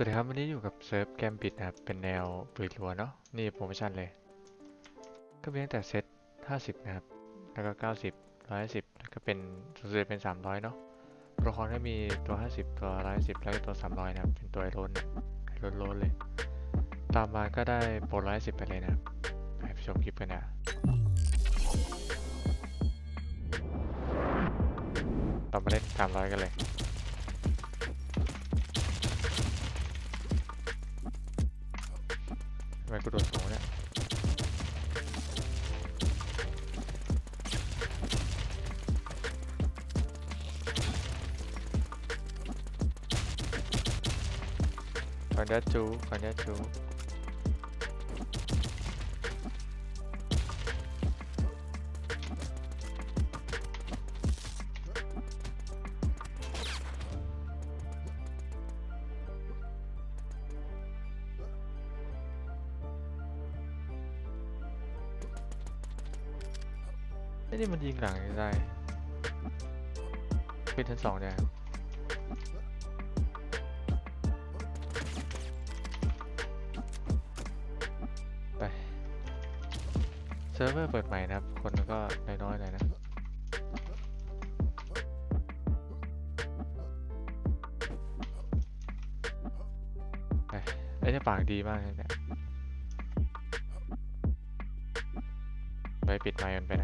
สวัสดีครับ วันนี้อยู่กับเซิร์ฟแกมบิดนะครับ เป็นแนวปืนรัวเนาะนี่โปรโมชั่นเลย ก็มีตั้งแต่เซต50 นะครับ แล้วก็ 90 110 แล้วก็เป็นสุดๆเป็น 300 เนาะตัวละครก็มีตัว 50 ตัว 110 แล้วก็ตัว 300 นะครับ เป็นตัวไอโรนไอโรนโลนเลย ตามมาก็ได้โปร 110 ไปเลยนะครับไปชมคลิปกันนะเรามาเล่น300 กันเลย ไมกูโดดสูงเนี่ยขออนุญาตจูขออนุญาตจู ยิงหลังยังได้ขึ้นชั้นสองเนี่ไปเซิร์ฟเวอร์เปิดใหม่นะครับ คนก็น้อยๆหน่อยนะไปไอ้เนี่ยปากดีมากเลยเนี่ยไปปิดไมค์มันไป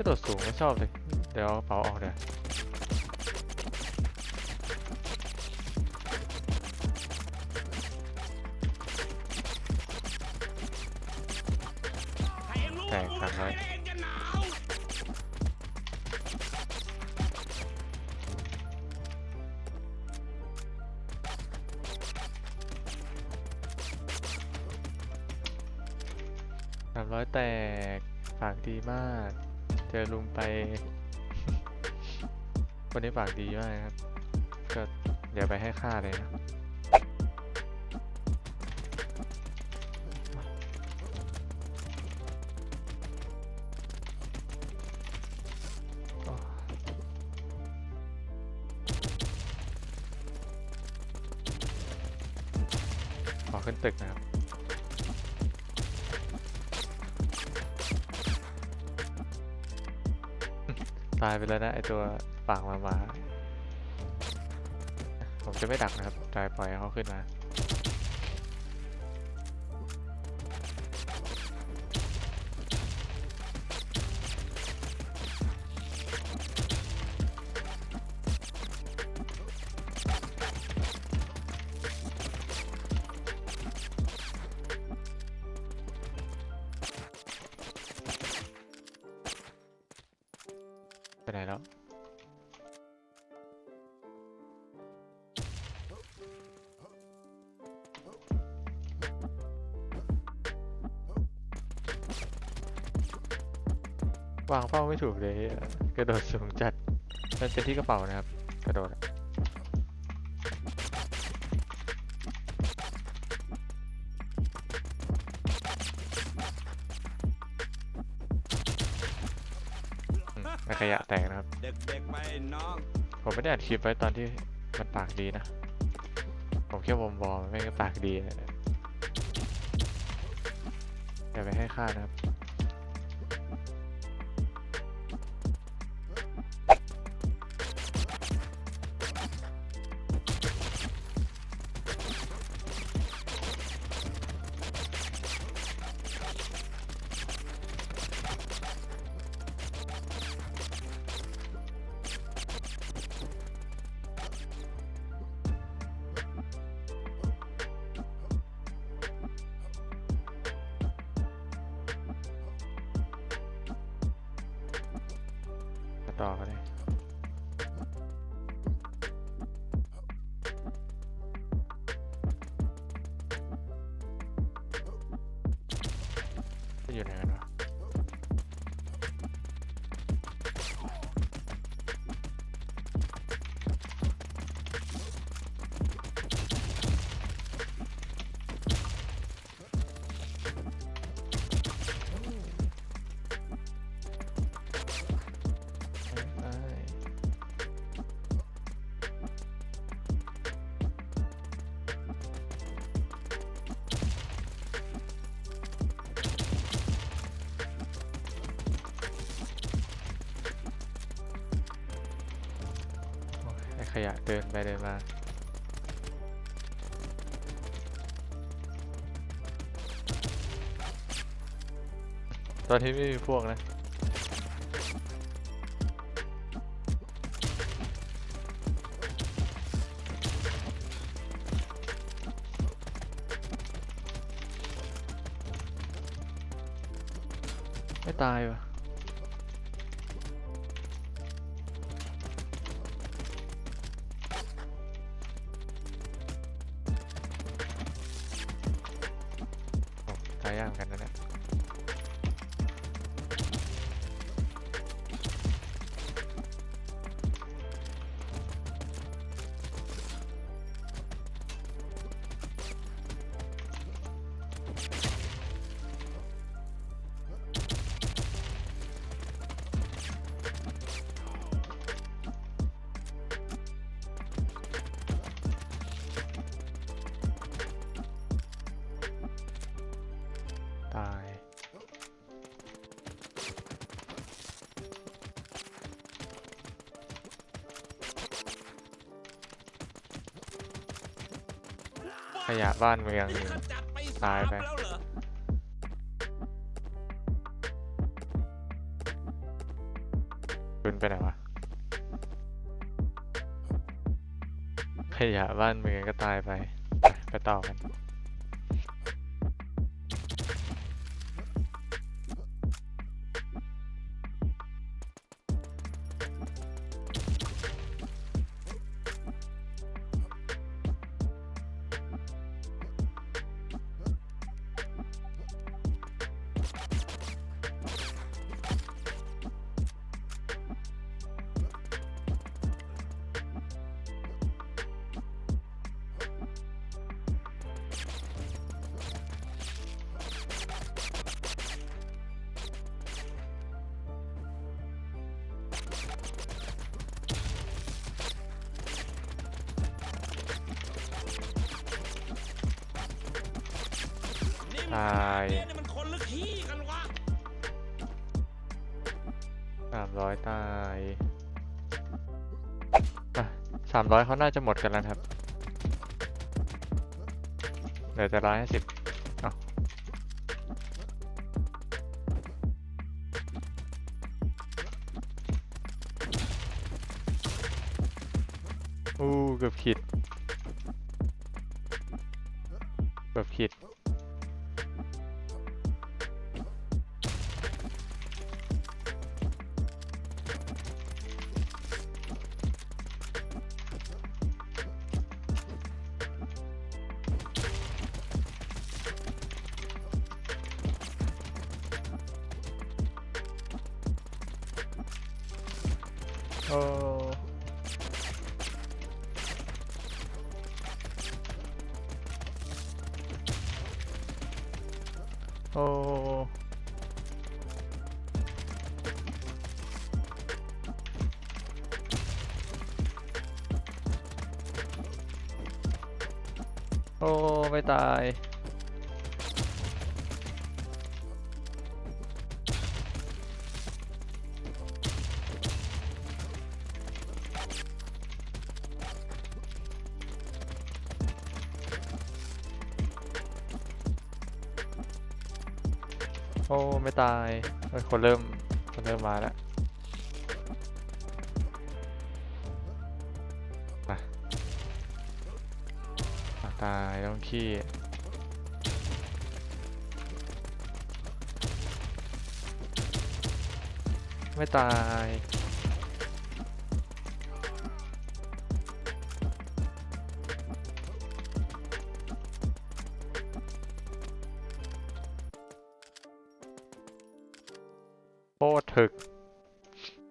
นะกระโดดสูงไม่ช เจอลุงไป คนนี้ปากดีมากครับ ก็เดี๋ยวไปให้ค่าเลยนะขอขึ้นตึกนะ ตายไปแล้วนะไอตัวปากมามาผมจะไม่ดักนะครับจ่ายปล่อยเขาขึ้นมา วางเป้าไม่ถูกเลย กระโดดสูงจัดมันเป็นที่กระเป๋านะครับ กระโดดอะอืมแล้วขยะแตกนะครับ ผมไม่ได้อัดคลิปไว้ตอนที่มันปากดีนะ ผมแค่วอมวอมไม่ก็ปากดีอย่าไปให้ค่านะครับ อยู่ไหน ขยะเดินไปเดินมาตอนที่ไม่มีพวกนะไม่ตายวะ โยะบ้านเมืองนี่ตายไปสมแล้วเหรอคุณไปไหนวะ ขยะบ้านเมืองก็ตายไป ไปต่อกัน นี่ตมันายมันคนหรือขี้กันวะสามร้อยตายสามร้อยเขาน่าจะหมดกันแล้วครับเหลือแต่ร้อยห้าสิบอู้เกือบขีด โอ้โอ้ไม่ตาย ตายเฮ้ยคนเริ่มคนเริ่มมาแล้วมาตายต้องขี้ไม่ตาย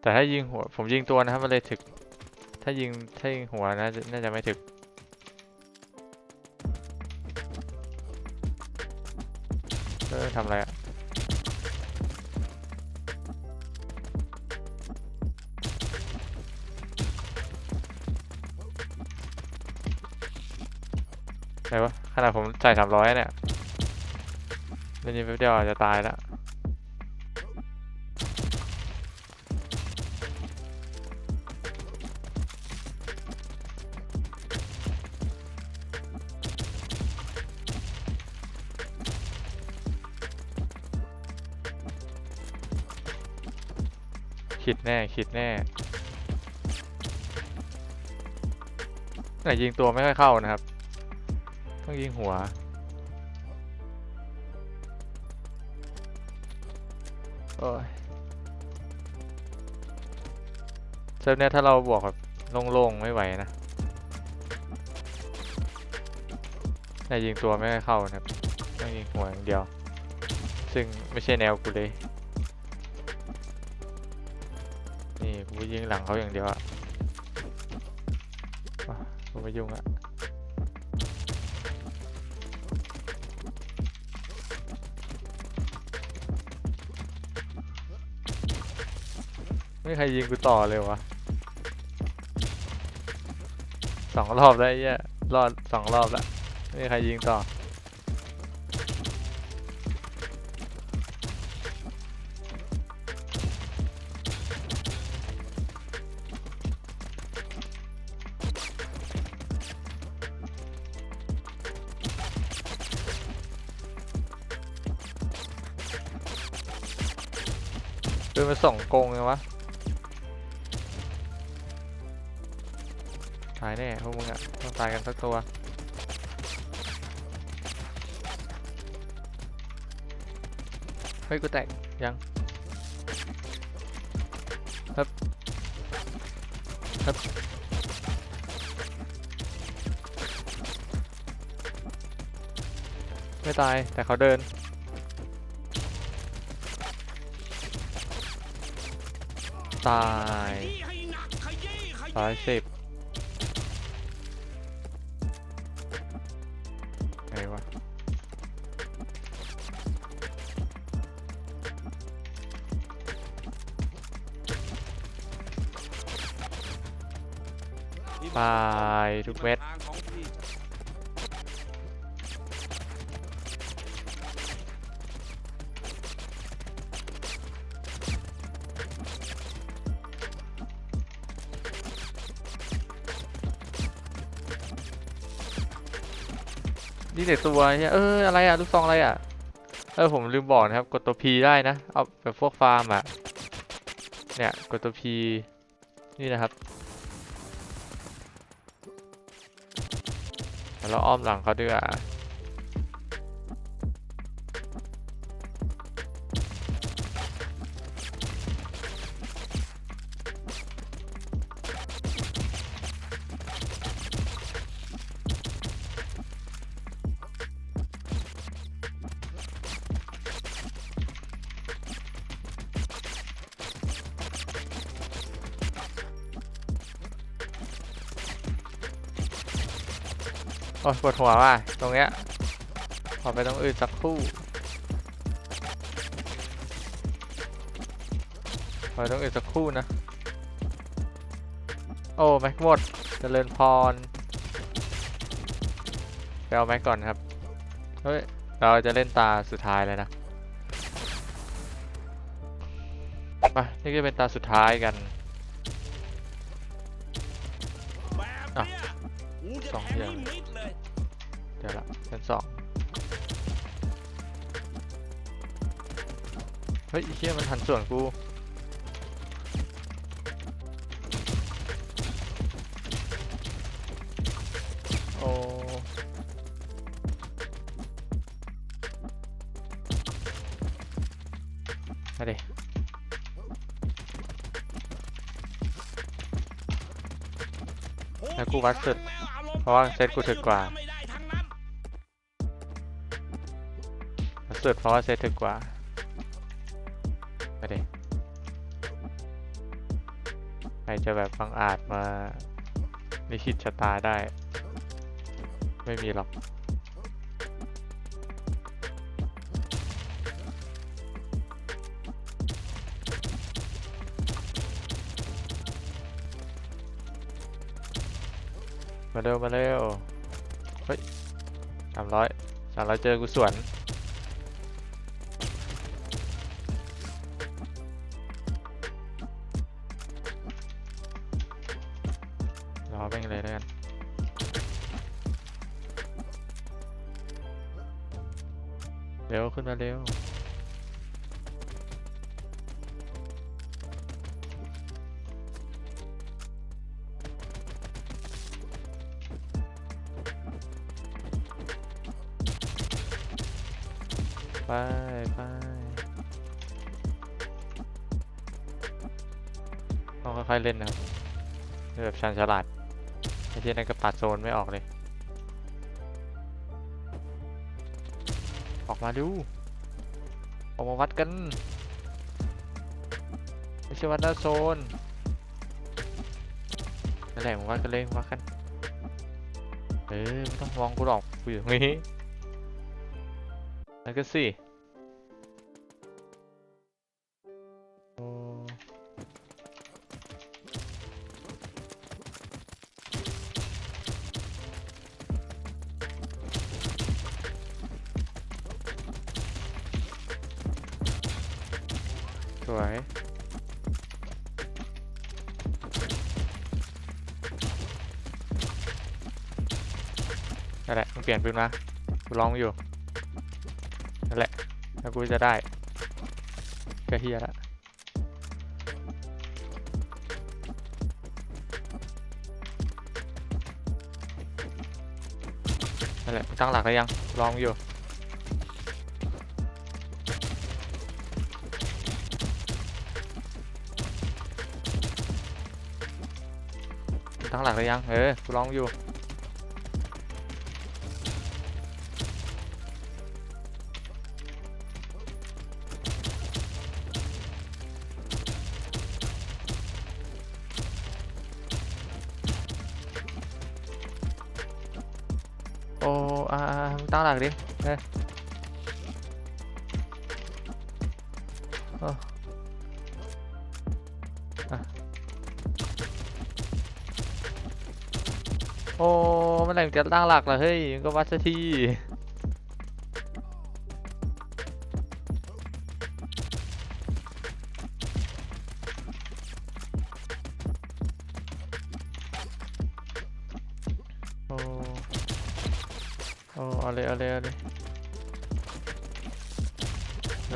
แต่ถ้ายิงหัว ผมยิงตัวนะครับมันเลยถึก ถ้ายิงถ้ายิงหัวน่าจะน่าจะไม่ถึก เออทำอะไรอะไหนวะขนาดผมใส่สามร้อยเนี่ยเล่นยิงแป๊บเดียวอาจจะตายแล้ว คิดแน่คิดแน่แต่ยิงตัวไม่ค่อยเข้านะครับ ต้องยิงหัว โอ้ยเซฟเนี้ยถ้าเราบวกแบบโล่งๆไม่ไหวนะแต่ยิงตัวไม่ค่อยเข้านะครับ ต้องยิงหัวอย่างเดียว ซึ่งไม่ใช่แนวกูเลย กูยิงหลังเขาอย่างเดียวอะว้ากูไม่ยุ่งอะไม่ใครยิงกูต่อเลยวะสองรอบแล้วไอ้เหี้ยรอดสองรอบแล้วไม่มีใครยิงต่อ เดินมาส่องกงเลยวะตายแน่พวกมึงอะต้องตายกันสักตัวเฮ้ยกูแตกยังฮึบฮึบไม่ตายแต่เขาเดิน ตายที่ให้หนักขยี้ขร้อยยี้สิ นี่เด็ตัวเนี่ยเอออะไรอะลูกซองอะไรอะเออผมลืมบอกนะครับ กดตัว P ได้นะ เอาแบบพวกฟาร์มอะ เนี่ยกดตัว P นี่นะครับแล้วอ้อมหลังเขาด้วย โอ้ยปวดหัวว่ะตรงเนี้ย ขอไปตรงอื่นสักครู่ขอไปตรงอื่นสักครู่นะ โอ้แม็กหมดเจริญพรไปเอาแม็กก่อนครับ เฮ้ย เราจะเล่นตาสุดท้ายเลยนะไปนี่ก็เป็นตาสุดท้ายกันแบบอะ สองแทงอย่างให้มิดเลยเดี๋ยวละเป็นสองเฮ้ยไอ้เฮียมันทันส่วนกูโอ้มาดิแล้วกูวัดสุด เพราะว่าเซตกูถึกกว่าสุดเพราะว่าเซตถึกกว่ามาดิใครจะแบบบังอาจมาลิขิตชะตาได้ ไม่มีหรอก มาเร็วมาเร็วเฮ้ยสามร้อยสามร้อยเจอกูสวนรอแม่งเลยแล้วกันเร็วขึ้นมาเร็ว ไปไปต้องค่อยๆเล่นนะครับแบบชันฉลาดไอ้ที่นั่นก็ปัดโซนไม่ออกเลย ออกมาดู ออกมาวัดกันไม่ใช่วัดหน้าโซนนั่นแหละมวัดกันเลยวัดกัน เออไม่ต้องมองกูหรอกกูอยู่ตรงนี้ นั่นก็สิโอ้สวยนั่นแหละมึงเปลี่ยนปืนมากูลองอยู่ แล้วกูจะได้ก็เฮียละนั่นแหละตั้งหลักแล้วยังลองอยู่ตั้งหลักแล้วยังเออกูลองอยู่ โอ้อ่าตั้งหลักดิเฮ้ยโอ้อะโอ้เมื่อไหร่จะตั้งหลักล่ะเฮ้ยก็วัดสักที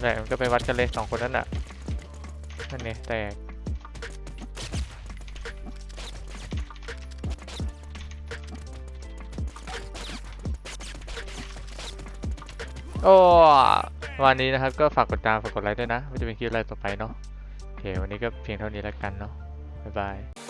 แหละมันก็ไปวัดกันเลยสองคนนั่นน่ะนั่นไงแตกโอ้วันนี้นะครับก็ฝากกดตามฝากกดไลค์ด้วยนะว่าจะเป็นคลิปอะไรต่อไปเนาะโอเควันนี้ก็เพียงเท่านี้แล้วกันเนาะบ๊ายบาย